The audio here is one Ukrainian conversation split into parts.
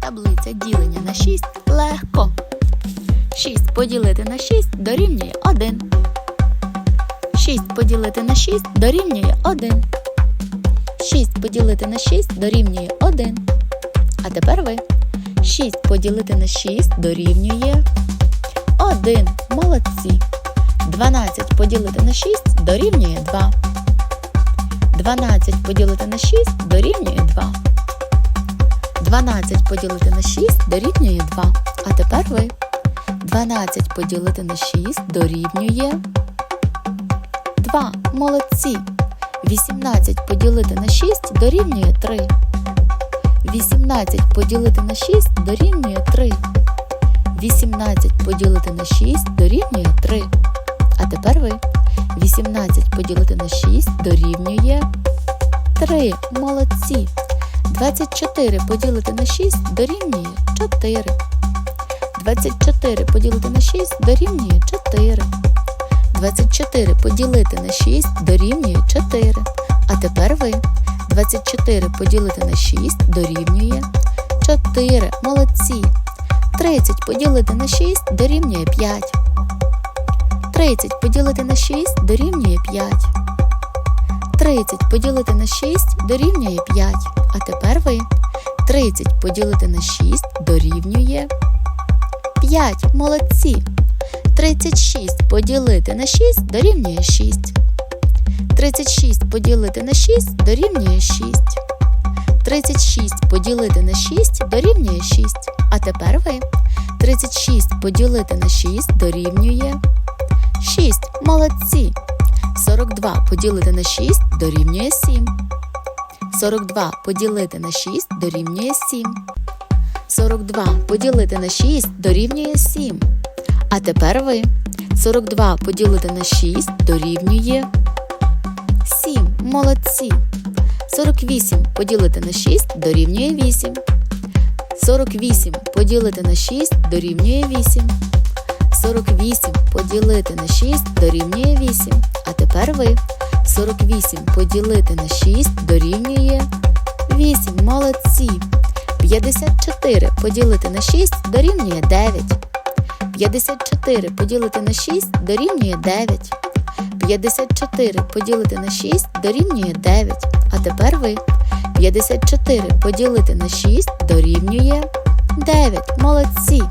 Таблиця ділення на 6 легко. 6 поділити на 6 дорівнює 1. 6 поділити на 6 дорівнює 1. 6 поділити на 6 дорівнює 1. А тепер ви. 6 поділити на 6 дорівнює 1. Молодці. 12 поділити на 6 дорівнює 2. 12 поділити на 6 дорівнює 2. 12 поділити на 6 дорівнює 2. А тепер ви. 12 поділити на 6 дорівнює 2. Молодці. 18 поділити на 6 дорівнює 3. 18 поділити на 6 дорівнює 3. 18 поділити на 6 дорівнює 3. А тепер ви. 18 поділити на 6 дорівнює 3. Молодці. 24 поділити на 6 дорівнює 4. 24 поділити на 6 дорівнює 4. 24 поділити на 6 дорівнює 4. А тепер ви. 24 поділити на 6 дорівнює 4. Молодці. 30 поділити на 6 дорівнює 5. 30 поділити на 6 дорівнює 5. 30 поділити на 6 дорівнює 5. А тепер ви. 30 поділити на 6 дорівнює 5. Молодці. 36 поділити на 6 дорівнює 6. 36 поділити на 6 дорівнює 6. 36 поділити на 6 дорівнює 6. А тепер ви. 36 поділити на 6 дорівнює 6. Молодці. 42 поділити на 6 дорівнює 7. 42 поділити на 6 дорівнює 7. 42 поділити на 6 дорівнює 7. А тепер ви. 42 поділити на 6 дорівнює 7. Молодці. 48 поділити на 6 дорівнює 8. 48 поділити на 6 дорівнює 8. 48 поділити на 6 дорівнює 8. А тепер ви. 48 поділити на 6 дорівнює 8. Молодці. 54 поділити на 6 дорівнює 9. 54 поділити на 6 дорівнює 9. 54 поділити на 6 дорівнює 9. А тепер ви. 54 поділити на 6 дорівнює 9. Молодці.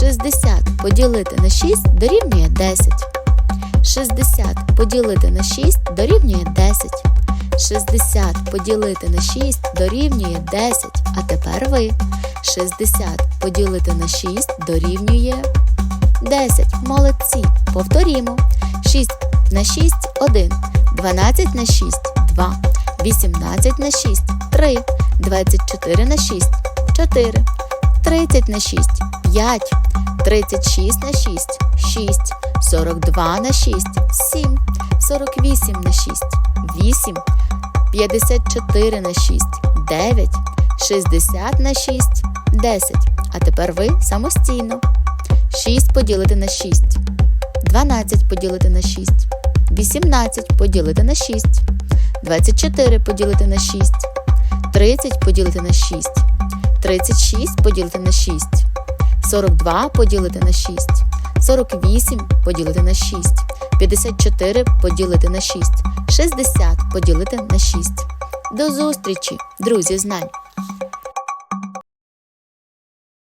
60 поділити на 6 дорівнює 10. 60 поділити на 6 дорівнює 10. 60 поділити на 6 дорівнює 10. А тепер ви. 60 поділити на 6 дорівнює 10. Молодці. Повторімо. 6 на 6 1. 12 на 6 2. 18 на 6 3. 24 на 6 4. 30 на 6 5. 36 на 6 6. 42 на 6 7. 48 на 6 8. 54 на 6 9. 60 на 6 10. А тепер ви самостійно. 6 поділити на 6. 12 поділити на 6. 18 поділити на 6. 24 поділити на 6. 30 поділити на 6. 36 поділити на 6. 42 поділити на 6. 48 поділити на 6. 54 поділити на 6. 60 поділити на 6. До зустрічі, друзі знань!